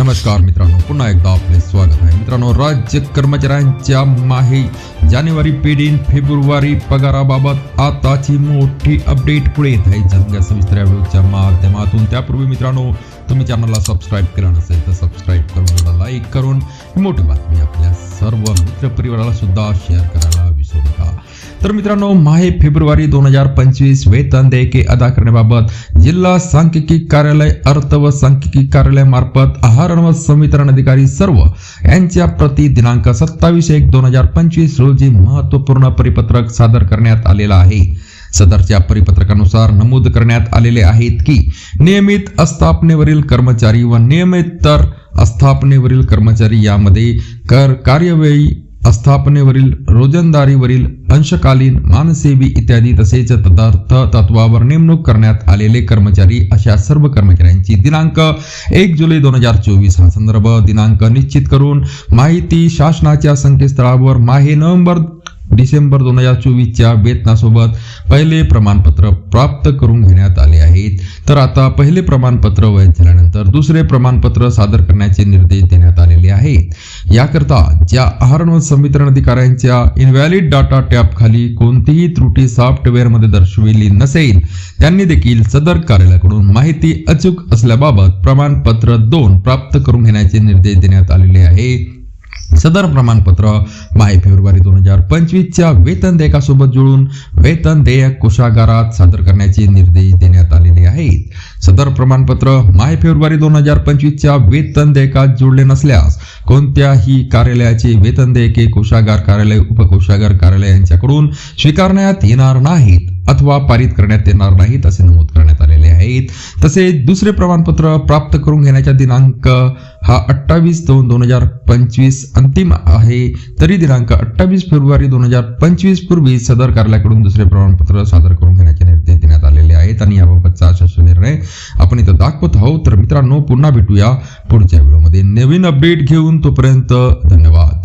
नमस्कार मित्रांनो पुन्हा एकदा आपले स्वागत आहे. मित्रांनो राज्य कर्मचाऱ्यांच्या माही जानेवारी पेढीन फेब्रुवारी पगाराबाबत आताची मोठी अपडेट पुढे येत आहे. जाणून सविस्तर या व्हिडिओच्या माध्यमातून. त्यापूर्वी मित्रांनो तुम्ही चॅनलला सबस्क्राईब केला नसेल तर सबस्क्राईब करून लाईक करून ही मोठी बातमी आपल्या सर्व मित्रपरिवाराला सुद्धा शेअर करायला तर मित्रांनो माहे फेब्रुवारी दोन हजार पंचवीस वेतन देयके अदा करण्याबाबत जिल्हा सांख्यिकी कार्यालय अर्थ व सांख्यिकी कार्यालयामार्फत आहार व संवितरण अधिकारी सर्व यांच्या प्रति दिनांक सत्तावीस एक दोन हजार पंचवीस रोजी महत्त्वपूर्ण परिपत्रक सादर करण्यात आलेला आहे. सदरच्या परिपत्रकानुसार नमूद करण्यात आलेले आहेत की नियमित आस्थापनेवरील कर्मचारी व नियमित तर आस्थापनेवरील कर्मचारी यामध्ये कर कार्यवेळी आस्थापनेवरील रोजंदारीवरील अंशकालीन मानसेवी इत्यादी तसेच तदर्थ तत्वावर नेमणूक करण्यात आलेले कर्मचारी अशा सर्व कर्मचाऱ्यांची दिनांक एक जुलै दोन हजार चोवीस हा संदर्भ. दिनांक निश्चित करून माहिती शासनाच्या संकेतस्थळावर माहे नोव्हेंबर डिसेंबर दोन हजार चोवीसच्या वेतनासोबत पहिले प्रमाणपत्र प्राप्त करून घेण्यात आले आहेत. तर आता पहिले प्रमाणपत्र वैध झाल्यानंतर तर दुसरे प्रमाणपत्र सादर करण्याचे निर्देश देण्यात आलेले आहेत याकरता ज्या आहार व संवितरण अधिकाऱ्यांच्या इनव्हॅलिड डाटा टॅब खाली कोणतीही त्रुटी सॉफ्टवेअरमध्ये दर्शविली नसेल त्यांनी देखील सदर कार्यालयाकडून माहिती अचूक असल्याबाबत प्रमाणपत्र दोन प्राप्त करून घेण्याचे निर्देश देण्यात आलेले आहे. सदर प्रमाणपत्र माय फेब्रुवारी दोन हजार पंचवीसच्या वेतन देयकासोबत जुळून वेतन देयक कोषागारात सादर करण्याचे निर्देश देण्यात आलेले आहेत. सदर प्रमाणपत्र माय फेब्रुवारी दोन हजार पंचवीसच्या वेतन देयकात जुळले नसल्यास कोणत्याही कार्यालयाचे वेतन देयके कोषागार कार्यालय उपकोषागार कार्यालय यांच्याकडून स्वीकारण्यात येणार नाहीत अथवा पारित करण्यात येणार नाहीत असे नमूद करण्यात आहेत. तसेच दुसरे प्रमाणपत्र प्राप्त करून घेण्याचा दिनांक हा अठ्ठावीस दोन दोन हजार पंचवीस अंतिम आहे. तरी दिनांक अठ्ठावीस फेब्रुवारी दोन हजार पंचवीस पूर्वी सदर कार्यालयाकडून दुसरे प्रमाणपत्र सादर करून घेण्याचे निर्देश देण्यात आलेले आहेत आणि याबाबतचा शासन निर्णय आपण इथं दाखवत आहोत. तर मित्रांनो पुन्हा भेटूया पुढच्या व्हिडिओमध्ये. नवीन अपडेट घेऊन तोपर्यंत धन्यवाद.